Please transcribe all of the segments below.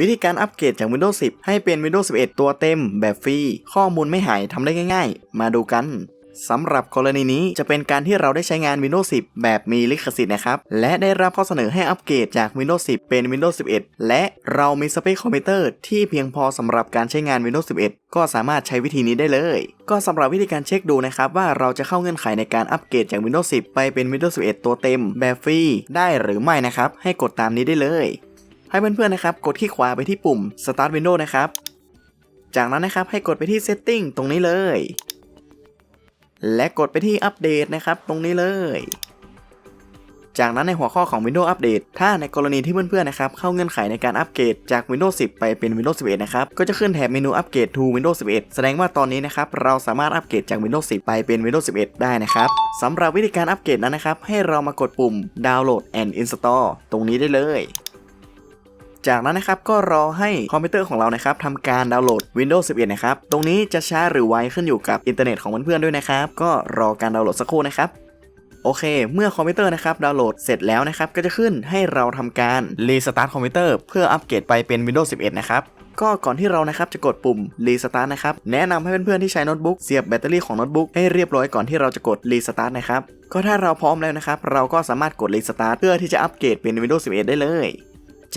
วิธีการอัปเกรดจาก Windows 10 ให้เป็น Windows 11 ตัวเต็มแบบฟรี ข้อมูลไม่หายทำได้ง่ายๆ มาดูกันสำหรับกรณีนี้จะเป็นการที่เราได้ใช้งาน Windows 10 แบบมีลิขสิทธิ์นะครับ และได้รับข้อเสนอให้อัปเกรดจาก Windows 10 เป็น Windows 11 และเรามีสเปคคอมพิวเตอร์ที่เพียงพอสำหรับการใช้งาน Windows 11 ก็สามารถใช้วิธีนี้ได้เลย ก็สำหรับวิธีการเช็คดูนะครับ ว่าเราจะเข้าเงื่อนไขในการอัปเกรดจาก Windows 10 ไปเป็น Windows 11 ตัวเต็มแบบฟรีได้หรือไม่นะครับ ให้กดตามนี้ได้เลย ให้เพื่อนๆนะครับกดที่ขวาไปที่ปุ่ม Start Windows นะครับ จากนั้นนะครับให้กดไปที่ Setting ตรงนี้เลย และกดไปที่อัปเดตนะครับตรงนี้เลย จากนั้นในหัวข้อของ Windows Update ถ้าในกรณีที่เพื่อนๆนะครับเข้าเงื่อนไขในการอัปเกรดจาก Windows 10 ไปเป็น Windows 11 นะครับ ก็จะขึ้นแถบเมนูอัปเกรด to Windows 11 แสดงว่าตอนนี้นะครับเราสามารถอัปเกรดจาก Windows 10 ไปเป็น Windows 11 ได้นะครับสำหรับวิธีการอัปเกรดนั้นนะครับให้เรามากดปุ่ม Download and Install ตรงนี้ได้เลย จากนั้นนะครับก็รอให้คอมพิวเตอร์ของเรานะครับทำการดาวน์โหลด Windows 11 นะครับ ตรงนี้จะช้าหรือไวขึ้นอยู่กับอินเทอร์เน็ตของเพื่อนๆด้วยนะครับ ก็รอการดาวน์โหลดสักครู่นะครับโอเค เมื่อคอมพิวเตอร์นะครับดาวน์โหลดเสร็จแล้วนะครับ ก็จะขึ้นให้เราทำการรีสตาร์ทคอมพิวเตอร์เพื่ออัปเกรดไปเป็น Windows 11 นะครับ ก็ก่อนที่เรานะครับจะกดปุ่มรีสตาร์ทนะครับ แนะนำให้เพื่อนๆที่ใช้โน้ตบุ๊กเสียบแบตเตอรี่ของโน้ตบุ๊กให้เรียบร้อยก่อนที่เราจะกดรีสตาร์ทนะครับ ก็ถ้าเราพร้อมแล้วนะครับ เราก็สามารถกดรีสตาร์ทเพื่อที่จะอัปเกรดเป็น Windows 11 ได้เลย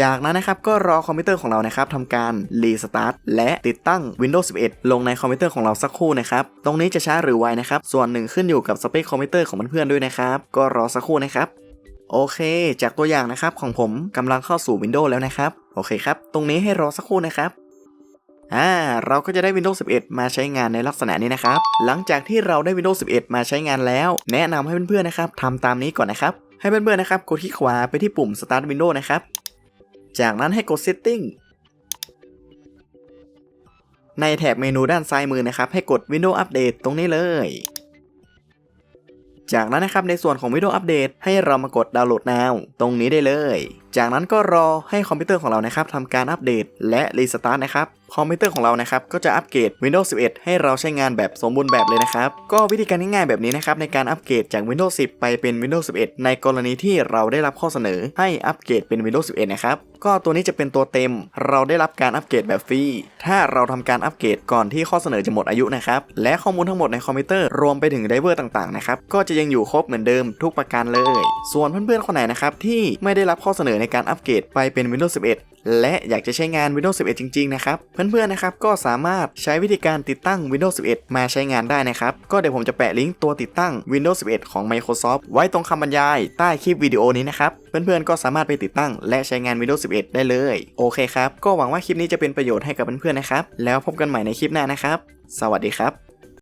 จากนั้นนะครับก็รอคอมพิวเตอร์ของเรานะครับทำการรีสตาร์ทและติดตั้ง Windows 11 ลงในคอมพิวเตอร์ของเราสักครู่นะครับ ตรงนี้จะช้าหรือไวนะครับ ส่วนหนึ่งขึ้นอยู่กับสเปคคอมพิวเตอร์ของเพื่อนๆด้วยนะครับ ก็รอสักครู่นะครับโอเค จากตัวอย่างนะครับของผมกำลังเข้าสู่ Windows แล้วนะครับ โอเคครับ ตรงนี้ให้รอสักครู่นะครับอ่าเราก็จะได้ Windows 11 มาใช้งานในลักษณะนี้นะครับ หลังจากที่เราได้ Windows 11 มาใช้งานแล้ว แนะนำให้เพื่อนๆนะครับทำตามนี้ก่อนนะครับ ให้เพื่อนๆนะครับกดที่ขวาไปที่ปุ่ม Start Windows นะครับ จากนั้นให้กด Setting ในแถบเมนูด้านซ้ายมือนะครับ ให้กด Windows Update ตรงนี้เลย จากนั้นนะครับในส่วนของ Windows Update ให้เรามากดดาวน์โหลด Now ตรงนี้ได้เลยจากนั้นก็รอให้คอมพิวเตอร์ของเรานะครับทำการอัปเดตและรีสตาร์ทนะครับคอมพิวเตอร์ของเรานะครับก็จะอัปเกรด Windows 11 ให้เราใช้งานแบบสมบูรณ์แบบเลยนะครับก็วิธีการง่ายๆแบบนี้นะครับในการอัปเกรดจาก Windows 10 ไปเป็น Windows 11 ในกรณีที่เราได้รับข้อเสนอให้อัปเกรดเป็น Windows 11 นะครับก็ตัวนี้จะเป็นตัวเต็ม เราได้รับการอัปเกรดแบบฟรี ถ้าเราทำการอัปเกรดก่อนที่ข้อเสนอจะหมดอายุนะครับ และข้อมูลทั้งหมดในคอมพิวเตอร์รวมไปถึงไดเวอร์ต่างๆนะครับ ก็จะยังอยู่ครบเหมือนเดิมทุกประการเลย ส่วนเพื่อนๆคนไหนนะครับที่ไม่ได้รับข้อเสนอในการอัปเกรดไปเป็น Windows 11 และอยากจะใช้งาน Windows 11 จริง ๆ นะครับ เพื่อนๆ นะครับ ก็สามารถใช้วิธีการติดตั้ง Windows 11 มาใช้งานได้นะครับ ก็เดี๋ยวผมจะแปะลิงก์ตัวติดตั้ง Windows 11 ของ Microsoft ไว้ตรงคำบรรยายใต้คลิปวิดีโอนี้นะครับ เพื่อนๆ ก็สามารถไปติดตั้งและใช้งาน Windows 11 ได้เลย โอเคครับ ก็หวังว่าคลิปนี้จะเป็นประโยชน์ให้กับเพื่อนๆ นะครับ แล้วพบกันใหม่ในคลิปหน้านะครับ สวัสดีครับ